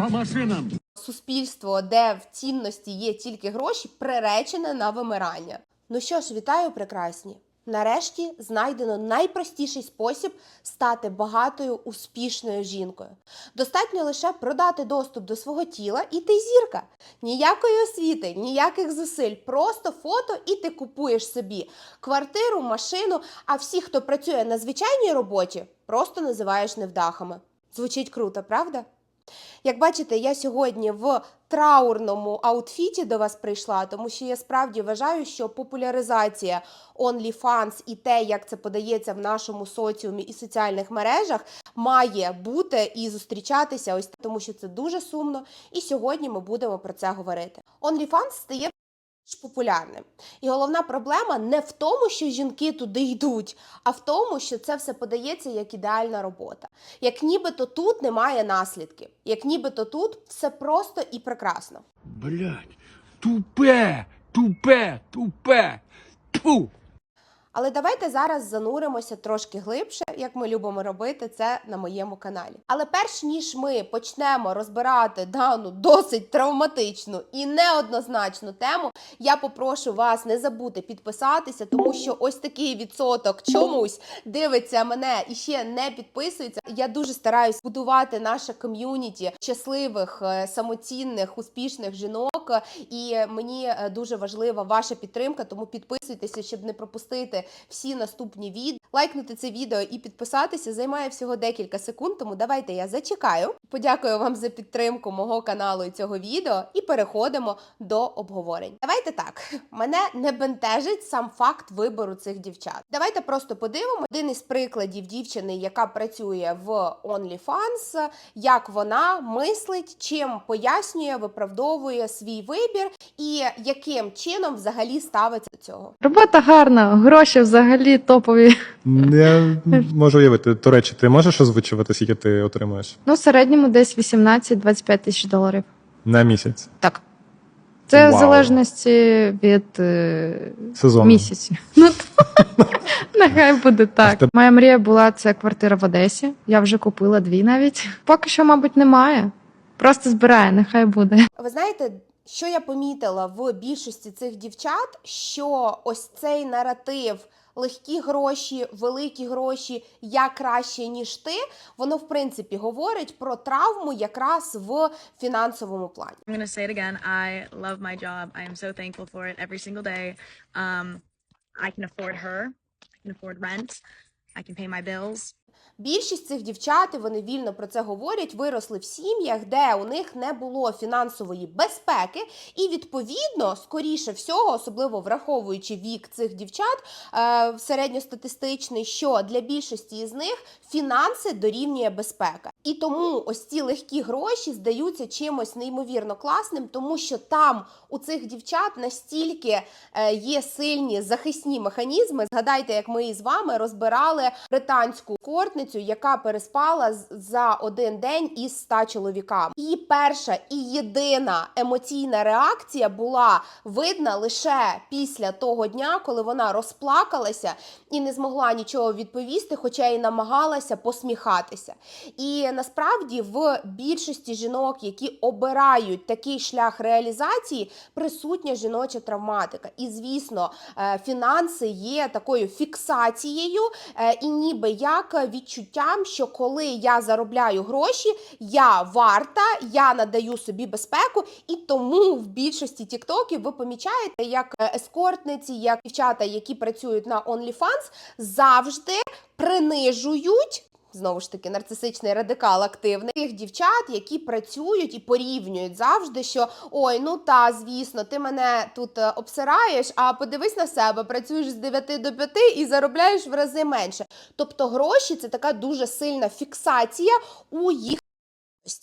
По машинам! суспільство, де в цінності є тільки гроші, приречене на вимирання. Ну що ж, вітаю, прекрасні! Нарешті знайдено найпростіший спосіб стати багатою успішною жінкою. Достатньо лише продати доступ до свого тіла, і ти зірка. Ніякої освіти, ніяких зусиль, просто фото, і ти купуєш собі квартиру, машину. А всі, хто працює на звичайній роботі, просто називаєш невдахами. Звучить круто, правда? Як бачите, я сьогодні в траурному аутфіті до вас прийшла, тому що я справді вважаю, що популяризація OnlyFans і те, як це подається в нашому соціумі і соціальних мережах, має бути і зустрічатися ось тому що це дуже сумно. І сьогодні ми будемо про це говорити. OnlyFans стає популярним. І головна проблема не в тому, що жінки туди йдуть, а в тому, що це все подається як ідеальна робота. Як нібито тут немає наслідків, як нібито тут все просто і прекрасно. Блять, тупе, тупе, тупе. Тьфу! Але давайте зараз зануримося трошки глибше, як ми любимо робити це на моєму каналі. Але перш ніж ми почнемо розбирати дану досить травматичну і неоднозначну тему, я попрошу вас не забути підписатися, тому що ось такий відсоток чомусь дивиться мене і ще не підписується. Я дуже стараюсь будувати наше ком'юніті щасливих, е, самоцінних, успішних жінок. І мені е, дуже важлива ваша підтримка, тому підписуйтеся, щоб не пропустити всі наступні відео. Лайкнути це відео і підписатися займає всього декілька секунд. Тому давайте я зачекаю. Подякую вам за підтримку мого каналу і цього відео, і переходимо до обговорень. Давайте так. Мене не бентежить сам факт вибору цих дівчат. Давайте просто подивимо один із прикладів дівчини, яка працює в OnlyFans, як вона мислить, чим пояснює, виправдовує свій вибір і яким чином взагалі ставиться до цього. Робота гарна, гроші взагалі топові. Я можу уявити. До речі, ти можеш озвучувати, скільки ти отримуєш Ну, в середньому десь 18-25 тисяч доларів. на місяць Так. Це в залежності від е, сезону? місяців. Ну, нехай буде так. Моя мрія була це квартира в Одесі. Я вже купила дві навіть. Поки що, мабуть, немає. Просто збирає, нехай буде. Ви знаєте, що я помітила в більшості цих дівчат, що ось цей наратив. Легкі гроші, великі гроші, я краще ніж ти. Воно в принципі говорить про травму якраз в фінансовому плані. I'm to say it again. I love my job. I am so thankful for it every single day. Um, I can afford her. I can afford rent. I can pay my bills. Більшість цих дівчат, і вони вільно про це говорять, виросли в сім'ях, де у них не було фінансової безпеки, і відповідно, скоріше всього, особливо враховуючи вік цих дівчат, е, середньостатистичний, що для більшості із них фінанси дорівнює безпека. І тому ось ці легкі гроші здаються чимось неймовірно класним, тому що там у цих дівчат настільки е, є сильні захисні механізми. Згадайте, як ми із вами розбирали британську кортницю, яка переспала за один день із ста чоловіками. Її перша і єдина емоційна реакція була видна лише після того дня, коли вона розплакалася і не змогла нічого відповісти, хоча й намагалася посміхатися. І насправді в більшості жінок, які обирають такий шлях реалізації, присутня жіноча травматика. І звісно, е, фінанси є такою фіксацією, е, і ніби як відчуттям, що коли я заробляю гроші, я варта, я надаю собі безпеку, і тому в більшості тіктоків ви помічаєте, як е, ескортниці, як дівчата, які працюють на OnlyFans, завжди принижують. Знову ж таки, нарцисичний радикал активний тих дівчат, які працюють і порівнюють завжди, що ой, ну та звісно, ти мене тут е, обсираєш, а подивись на себе, працюєш з 9 до 5 і заробляєш в рази менше. Тобто гроші це така дуже сильна фіксація у їх.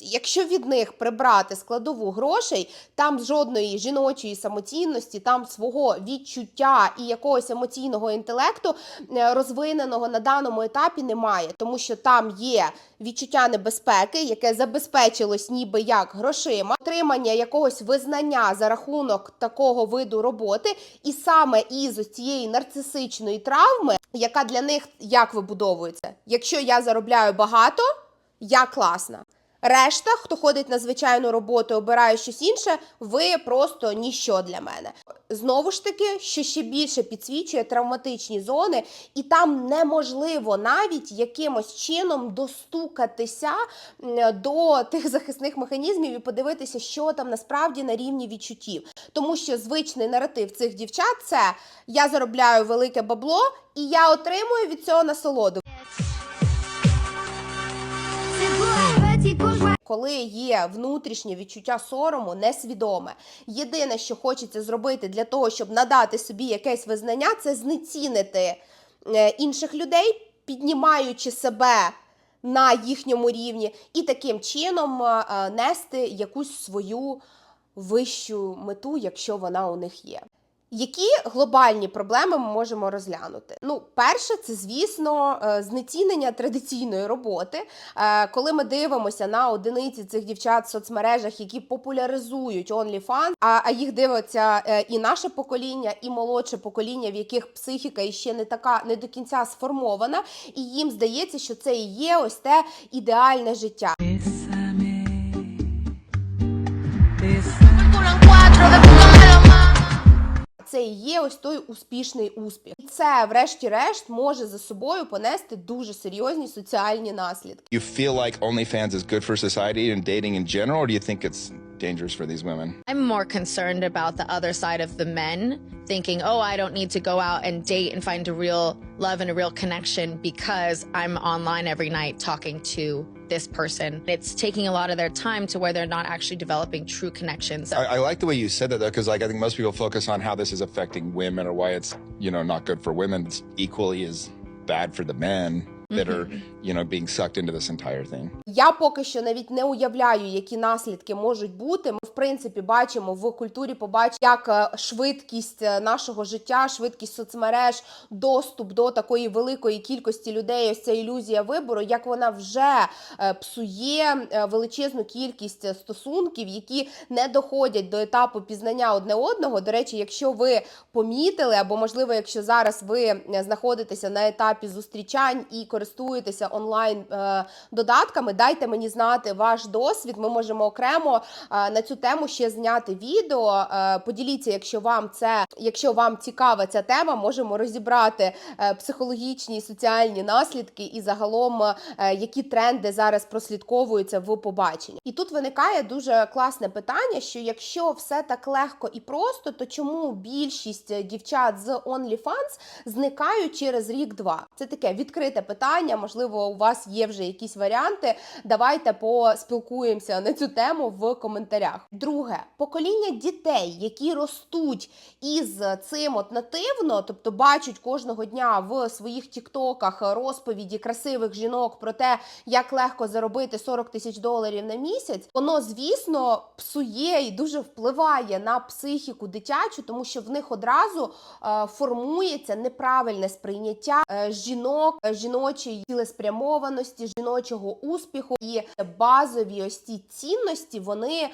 Якщо від них прибрати складову грошей, там жодної жіночої самоцінності, там свого відчуття і якогось емоційного інтелекту е, розвиненого на даному етапі немає, тому що там є відчуття небезпеки, яке забезпечилось ніби як грошима, отримання якогось визнання за рахунок такого виду роботи, і саме із цієї нарцисичної травми, яка для них як вибудовується, якщо я заробляю багато, я класна. Решта, хто ходить на звичайну роботу, обирає щось інше, ви просто ніщо для мене. Знову ж таки, що ще більше підсвічує травматичні зони, і там неможливо навіть якимось чином достукатися до тих захисних механізмів і подивитися, що там насправді на рівні відчуттів. Тому що звичний наратив цих дівчат це я заробляю велике бабло, і я отримую від цього насолоду. Коли є внутрішнє відчуття сорому, несвідоме. Єдине, що хочеться зробити для того, щоб надати собі якесь визнання, це знецінити е, інших людей, піднімаючи себе на їхньому рівні, і таким чином е, е, нести якусь свою вищу мету, якщо вона у них є. Які глобальні проблеми ми можемо розглянути? Ну, перше, це звісно е, знецінення традиційної роботи. Е, Коли ми дивимося на одиниці цих дівчат в соцмережах, які популяризують OnlyFans, а, їх дивиться е, і наше покоління, і молодше покоління, в яких психіка іще не така не до кінця сформована, і їм здається, що це і є ось те ідеальне життя. Це і є ось той успішний успіх. І це, врешті-решт, може за собою понести дуже серйозні соціальні наслідки. you feel like OnlyFans is good for society and dating in general, or do you think it's dangerous for these women? I'm more concerned about the other side of the men thinking, oh, I don't need to go out and date and find a real love and a real connection because I'm online every night talking to this person. It's taking a lot of their time to where they're not actually developing true connections. I, I like the way you said that though, because like I think most people focus on how this is affecting women or why it's you know not good for women. It's equally as bad for the men that are you know being sucked into this entire thing. Я поки що навіть не уявляю, які наслідки можуть бути. Принципі бачимо в культурі, побачимо, як е, швидкість е, нашого життя, швидкість соцмереж, доступ до такої великої кількості людей. Ось ця ілюзія вибору, як вона вже е, псує величезну кількість стосунків, які не доходять до етапу пізнання одне одного. До речі, якщо ви помітили, або можливо, якщо зараз ви знаходитеся на етапі зустрічань і користуєтеся онлайн додатками, дайте мені знати ваш досвід. Ми можемо окремо на цю тему ще зняти відео. Е, поділіться, якщо вам це, якщо вам цікава ця тема, можемо розібрати е, психологічні і соціальні наслідки і загалом е, які тренди зараз прослідковуються в побаченні. І тут виникає дуже класне питання: що якщо все так легко і просто, то чому більшість дівчат з OnlyFans зникають через рік-два? Це таке відкрите питання. Можливо, у вас є вже якісь варіанти. Давайте поспілкуємося на цю тему в коментарях. Друге, покоління дітей, які ростуть із цим от нативно, тобто бачать кожного дня в своїх тіктоках розповіді красивих жінок про те, як легко заробити 40 тисяч доларів на місяць, воно звісно псує і дуже впливає на психіку дитячу, тому що в них одразу е, формується неправильне сприйняття е, жінок, е, жіночої цілеспрямованості, жіночого успіху, і базові ось ці цінності вони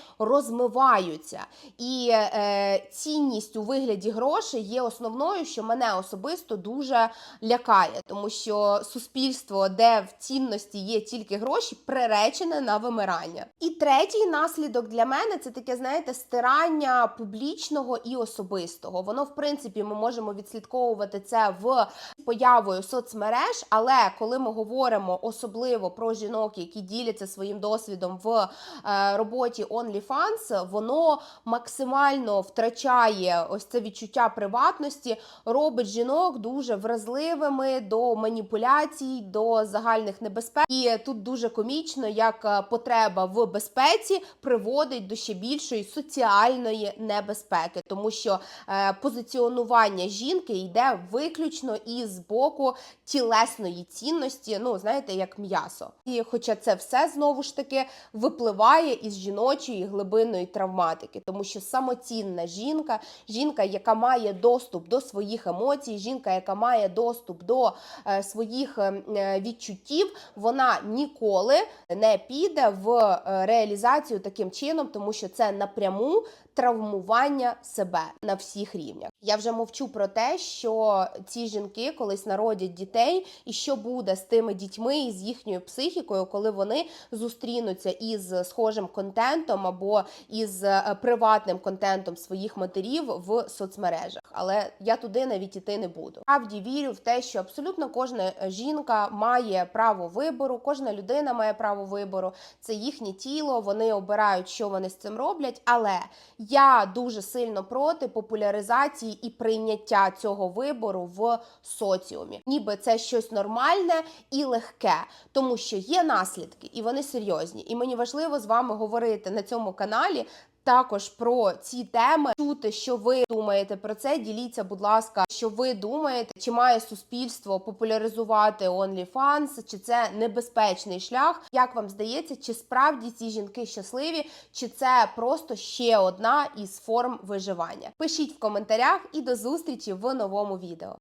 розмиваються. І е, цінність у вигляді грошей є основною, що мене особисто дуже лякає, тому що суспільство, де в цінності є тільки гроші, приречене на вимирання. І третій наслідок для мене це таке, знаєте, стирання публічного і особистого. Воно, в принципі, ми можемо відслідковувати це в появою соцмереж, але коли ми говоримо особливо про жінок, які діляться своїм досвідом в е, роботі OnlyFans, воно максимально втрачає ось це відчуття приватності, робить жінок дуже вразливими до маніпуляцій, до загальних небезпек. І тут дуже комічно, як е, потреба в безпеці приводить до ще більшої соціальної небезпеки, тому що е, позиціонування жінки йде виключно із боку тілесної цінності, ну знаєте, як м'ясо. І хоча це все знову ж таки випливає із жіночої глибинної травматики, тому що самоцінна жінка, жінка, яка має доступ до своїх емоцій, жінка, яка має доступ до е, своїх е, е, відчуттів, вона ніколи не піде в е, реалізацію таким чином, тому що це напряму травмування себе на всіх рівнях. Я вже мовчу про те, що ці жінки колись народять дітей, і що буде з тими дітьми і з їхньою психікою, коли вони зустрінуться із схожим контентом або із е, приватним контентом своїх матерів в соцмережах. Але я туди навіть іти не буду. Правді вірю в те, що абсолютно кожна жінка має право вибору, кожна людина має право вибору. Це їхнє тіло, вони обирають, що вони з цим роблять. Але я дуже сильно проти популяризації і прийняття цього вибору в соціумі, ніби це щось нормальне і легке, тому що є наслідки, і вони серйозні. І мені важливо з вами говорити на цьому каналі. Також про ці теми чути, що ви думаєте про це. Діліться, будь ласка, що ви думаєте, чи має суспільство популяризувати OnlyFans, чи це небезпечний шлях? Як вам здається, чи справді ці жінки щасливі, чи це просто ще одна із форм виживання? Пишіть в коментарях і до зустрічі в новому відео.